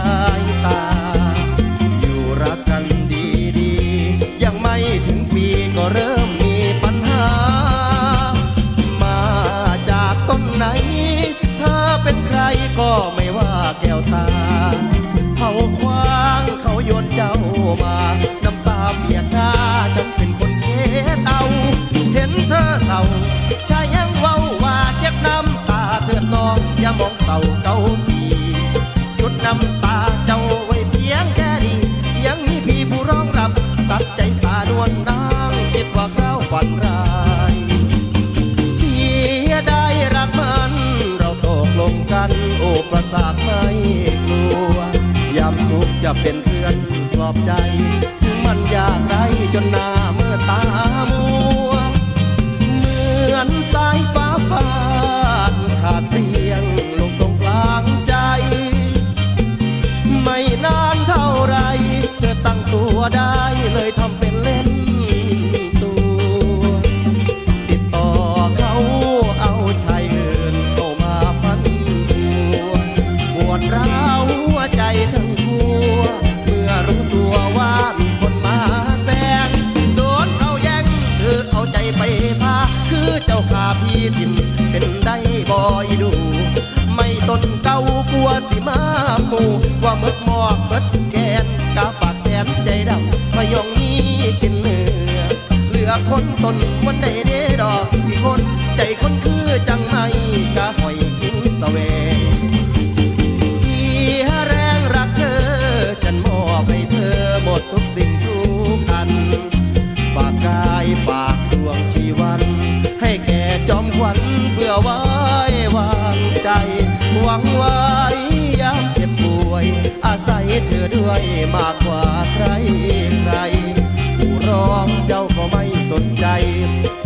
ายตา อยู่รักกันดีดียังไม่ถึงปีก็เริ่มมีปัญหา มาจากต้นไหน ถ้าเป็นใครก็ไม่ว่าแก้วตาเผาควางเขาโยนเจ้ามา น้ำตาเปียกหน้าฉันเป็นคนเทเอา เห็นเธอเศร้าชายยังเว้าว่าเจ็บน้ำตาเธอน้องอย่ามองเศร้าเก่าสี ดน้ำตาเจ้าไว้เพียงแค่นี้ยังมีพี่ผู้ร้องรับตัดใจสานวลนางคิดว่าเราฝันร้ายเสียดายรักมัน เราตกลงกัน โอ้ประสาทไม่กลัวยามทุกจะเป็นเพื่อนปลอบใจ ถึงมันยากไรจนหน้าเมื่อตา ทั้งทัวเมื่อรู้ตัวว่ามีคนมาแซงโดนเขาแย่งคือเอาใจไปพาคือเจ้าขาพี่ทิมเป็นได้บอยดู ไม่ต้นเก้ากลัวสิมาหมู่ว่ามึกหมอกเบิดแกนกาปากแสนใจดำพยองนี้กินเนื้อเหลือคนตนวันใดเด้ดอกสิคนใจคนคือจังไม่กะหอย หวังไว้ยามเจ็บป่วย อาศัยเธอด้วยมากกว่าใครใครผู้ร้องเจ้าก็ไม่สนใจ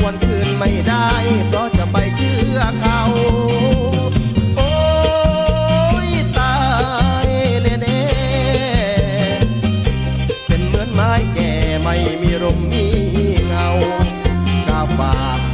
วันคืนไม่ได้ เพราะจะไปเชื่อเขาไม่มีลมมีเงากาฝาก